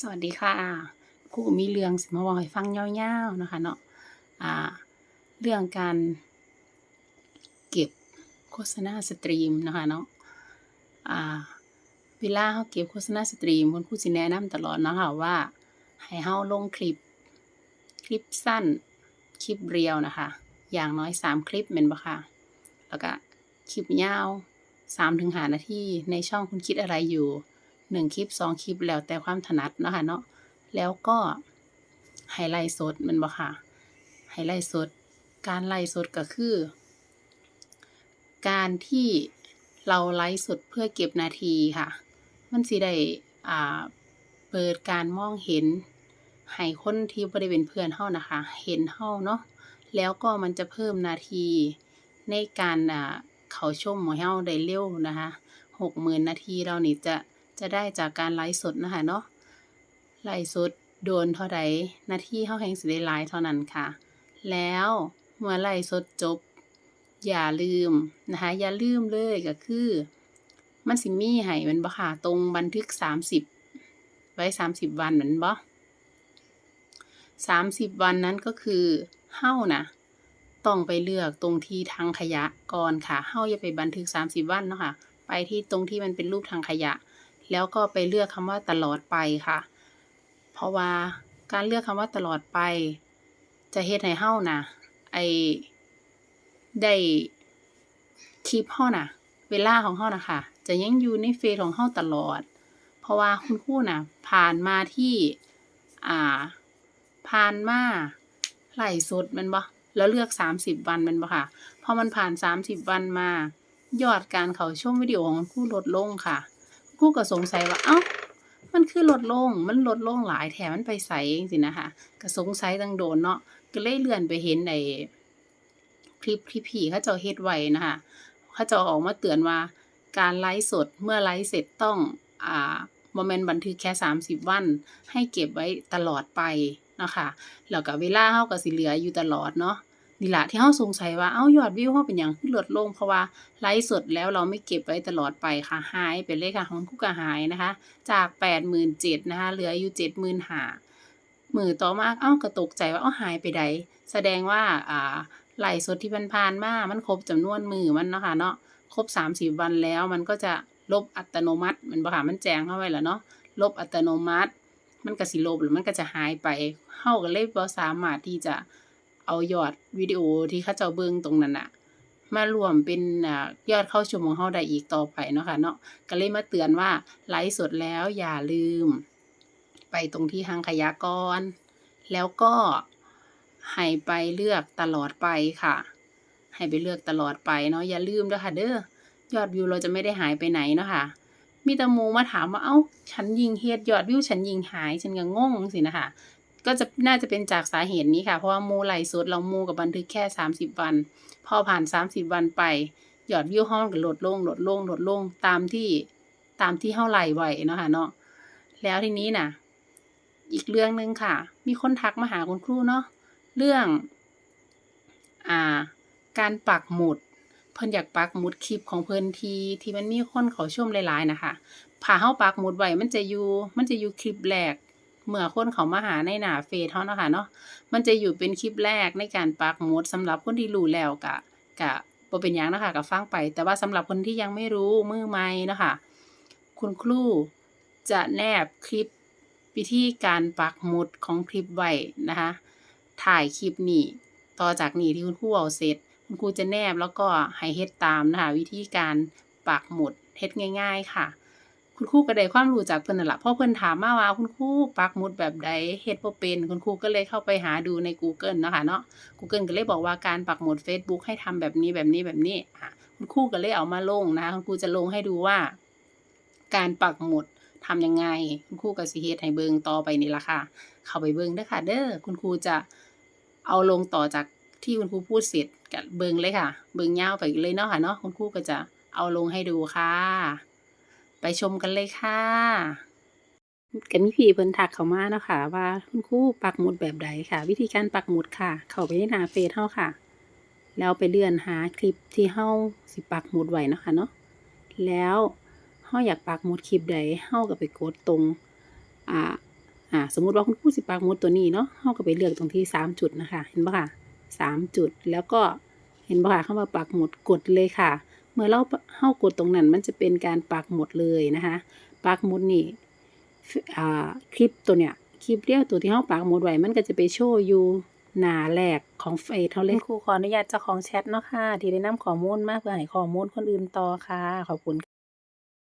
สวัสดีค่ะครูมีเรื่องสิมาเว้าให้ฟังยาวๆนะคะเนาะอ่า เรื่องการเก็บโฆษณาสตรีมนะคะเนาะอ่าเวลาเราเก็บโฆษณาสตรีมคุณครูสิแนะนำตลอดนะค่ะว่าให้เราลงคลิป คลิปสั้น คลิปเรียวนะคะ อย่างน้อย3คลิปแม่นบ่ค่ะ แล้วก็คลิปยาว3-5นาทีในช่องคุณคิดอะไรอยู่ 1คลิป2คลิปแล้วแต่ความถนัดนะคะเนาะแล้วก็ให้ไลฟ์สดม่นบ่ค่ะให้ไลฟ์สด การไลฟ์สดก็คือ การที่เราไลฟ์สดเพื่อเก็บนาทีค่ะ มันสิได้อ่าเปิดการมองเห็นให้คนที่บ่ได้เป็นเพื่อนเรานะคะ เห็นเราเนาะแล้วก็มันจะเพิ่มนาทีในการอ่าเขาชมให้เราได้เร็วนะคะ60,000นาทีเรานี่จะ จะได้จากการไลฟ์สดนะคะเนาะไลฟ์สดโดนเท่าใดนาทีเราแฮ่งสิได้หลายเท่านั้นค่ะ แล้วเมื่อไลฟ์สดจบ อย่าลืมนะคะอย่าลืมเลยก็คือ มันสิมีให้ม่นบ่ค่ะตรงบันทึก 30 ไว้ 30 วันแม่นบ่30วันนั้นก็คือเรานะต้องไปเลือกตรงที่ถังขยะก่อนค่ะเราอย่าไปบันทึก 30 วันเนาะค่ะ ไปที่ตรงที่มันเป็นรูปถังขยะ แล้วก็ไปเลือกคำว่าตลอดไปค่ะ เพราะว่าการเลือกคำว่าตลอดไป จะเฮ็ดให้เราน่ะไอ้ได้คลิปเราน่ะเวลาของเราน่ะค่ะจะยังอยู่ในเฟซของเราตลอด เพราะว่าคุณครูน่ะผ่านมาที่อ่าผ่านมาไลฟ์สดม่นบ่แล้วเลือก 30 วันม่นบ่ค่ะพอมันผ่าน 30 วันมา ยอดการเขาชมวิดีโอของคุณครูลดลงค่ะ ครูก็สงสัยว่า เอ้า มันคือลดลง มันลดลงหลายแท้มันไปไสจังๆนะคะก็สงสัยตั้งโดนเนาะ ก็เลยเลื่อนไปเห็นไอ้คลิปที่พี่เขาเจ้าเฮ็ดไว้นะคะเขาเจ้าออกมาเตือนว่าการไลฟ์สดเมื่อไลฟ์เสร็จต้อง อ่าบ่แม่นบันทึกแค่ 30 วัน ให้เก็บไว้ตลอดไปนะคะแล้วก็เวลาเราก็สิเหลืออยู่ตลอดเนาะ นี่ละที่เราสงสัยว่าเอ้าวยอดวิวเราเป็นหยังคือลดลง เพราะว่าไลฟ์สดแล้วเราไม่เก็บไว้ตลอดไปค่ะหายไปเลยค่ะของครูก็หายนะคะ จาก 87,000นะคะเหลืออยู่75,000มื้อต่อมาอ้าวก็ตกใจว่าอ้าวหายไปใดแสดงว่าอ่าไลฟ์สดที่ผ่านๆมามันครบจำนวนมือมันเนาะค่ะเนาะครบ 30 วันแล้วมันก็จะลบอัตโนมัติม่นบ่ค่ะมันแจ้งเราไว้แล้วเนาะลบอัตโนมัติ มันก็สิลบแล้วมันก็จะหายไปเราก็เลยบ่สามารถที่จะ เอายอดวิดีโอที่เขาเจ้าเบิ่งตรงนั้นน่ะมารวมเป็นอยอดเข้าชมของเราได้อีกต่อไปเนาะค่ะเนาะก็เลยมาเตือนว่าไลฟ์สดแล้วอย่าลืม ไปตรงที่ถังขยะก่อนแล้วก็ให้ไปเลือกตลอดไปค่ะ ให้ไปเลือกตลอดไปเนาะอย่าลืมเด้อค่ะ เด้อยอดวิวเราจะไม่ได้หายไปไหนเนาะค่ะ มีต่หมู่มาถามว่าอ้า ฉันยิงเฮ็ดยอดวิวฉันยิงหาย ฉันก็งงจังซี้น่ะค่ะ ก็จะน่าจะเป็นจากสาเหตุนี้ค่ะ เพราะว่ามู่ไลฟ์สดแล้วหมู่ก็บันทึกแค่ 30 วัน พอผ่าน 30 วันไปยอดวิวเรามันก็ลดลงลดลงลดลงตามที่ตามที่เราไลฟ์ไว้เนาะค่ะเนาะแล้วทีนี้น่ะ อีกเรื่องหนึ่งค่ะ มีคนทักมาหาคุณครูเนาะเรื่องอ่าการปักหมุด เพิ่นอยากปักหมุดคลิปของเพิ่นทีที่มันมีคนเขาชมหลายๆนะคะถ้าเราปักหมุดไว้มันจะอยู่มันจะอยู่คลิปแรก เมื่อคนเขามาหาในหน้าเฟซเรานะคะเนาะมันจะอยู่เป็นคลิปแรกในการปักหมุดสำหรับคนที่รู้แล้วก็ก็บ่เป็นหยังนะคะก็ฟังไป แต่ว่าสำหรับคนที่ยังไม่รู้มือใหม่เนาะค่ะคุณครูจะแนบคลิปวิธีการปักหมุดของคลิปไว้นะคะท้ายคลิปนี้ต่อจากนี้ที่คุณครูเว้าเสร็จ คุณครูจะแนบแล้วก็ให้เฮ็ดตามนะคะวิธีการปักหมุดเฮ็ดง่าย ๆ ค่ะ คุณครูก็ได้ความรู้จากเพิ่นนั่นล่ะพราะเพิ่นถามมาว่าคุณครูปักหมุดแบบใดเฮ็ดบ่เป็น คุณครูก็เลยเข้าไปหาดูในกูเกิลนะคะเนาะกูเกิลก็เลยบอกว่าการปักหมุดเฟซบุ๊กให้ทำแบบนี้แบบนี้แบบนี้อ่าคุณครูก็เลยเอามาลงนะคะคุณครูจะลงให้ดูว่า การปักหมุดทำยังไง คุณครูก็สิเฮ็ดให้เบิ่งต่อไปนี่ล่ะค่ะ เข้าไปเบิ่งเด้อค่ะ เด้อคุณครูจะเอาลงต่อจากที่คุณครูพูดเสร็จก็เบิ่งเลยค่ะ เบิ่งยาวไปเลยเนาะค่ะเนาะคุณครูก็จะเอาลงให้ดูค่ะ ไปชมกันเลยค่ะก็มีพี่เพิ่นทักเข้ามาเนาะค่ะ ว่าคุณครูปักหมุดแบบใดค่ะ วิธีการปักหมุดค่ะ เข้าไปในหน้าเฟซเราค่ะ แล้วไปเลื่อนหาคลิปที่เราสิปักหมุดไว้เนาะค่ะเนาะแล้วเราอยากปักหมุดคลิปใดเราก็ไปกดตรงอ่าอ่าสมมุติว่าคุณครูสิปักหมุดตัวนี้เนาะเฮาก็ไปเลือกตรงที่สามจุดนะคะ เห็นปะค่ะสามจุดแล้วก็เห็นปะค่ะคำว่าปักหมุดกดเลยค่ะ เมื่อเราเข้ากดตรงนั้นมันจะเป็นการปักหมุดเลยนะคะปักหมุดนี่คลิปตัวเนี้ยคลิปเรียวตัวที่เข้าปักหมุดไว้มันก็จะไปโชว์อยู่หน้าแหลกของเฟซเฮาเลยครูขออนุญาตเจ้าของแชทเนาะค่ะ ที่ได้นำข้อมูลมากเพื่อให้ข้อมูลคนอื่นต่อค่ะ ขอบคุณ